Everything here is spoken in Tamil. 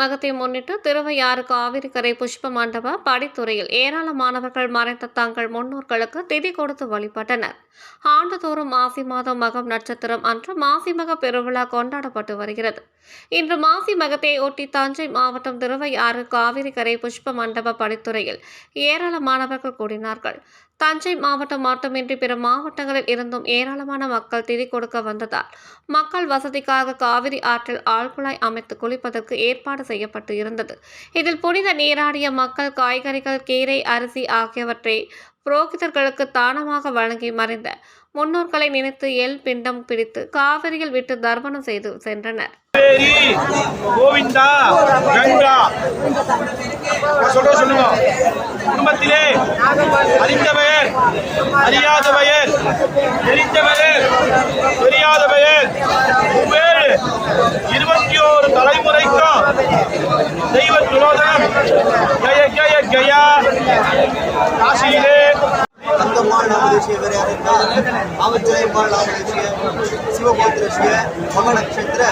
மகத்தை முன்னிட்டு திருவையாறு காவிரிக்கரை புஷ்ப மண்டப படித்துறையில் ஏராளமானவர்கள் மறைந்த தங்கள் முன்னோர்களுக்கு திதி கொடுத்து வழிபட்டனர். ஆண்டுதோறும் மாசி மாதம் மகம் நட்சத்திரம் அன்று மாசி மக பெருவிழா கொண்டாடப்பட்டு வருகிறது. இன்று மாசி மகத்தை ஒட்டி தஞ்சை மாவட்டம் திருவையாறு காவிரிக்கரை புஷ்ப மண்டப படித்துறையில் ஏராளமானவர்கள் கூடினார்கள். தஞ்சை மாவட்டம் மட்டுமின்றி பிற மாவட்டங்களில் இருந்தும் ஏராளமான மக்கள் திதி கொடுக்க வந்ததால் மக்கள் வசதிக்காக காவிரி ஆற்றில் ஆழ்குழாய் அமைத்து குளிப்பதற்கு ஏற்பாடு செய்யப்பட்டு இருந்தது. இதில் புனித நீராடிய மக்கள் காய்கறிகள் கீரை அரிசி ஆகியவற்றை புரோகிதர்களுக்கு தானமாக வழங்கி மறைந்த முன்னோர்களை நினைத்து எல் பிண்டம் பிடித்து காவிரியில் விட்டு தர்ப்பணம் செய்து சென்றனர். குடும்பத்திலே அறிந்தவர் அறியாதவர் தெரிந்தவர் ஜெய ஜெயா காசியிலே தங்கம்மாள் நாமதேசிய வரையாறுங்கள் ஆவச்சிலையம்மாள் நாமதேசிய சிவகோத்திர சிவ மக நட்சத்திர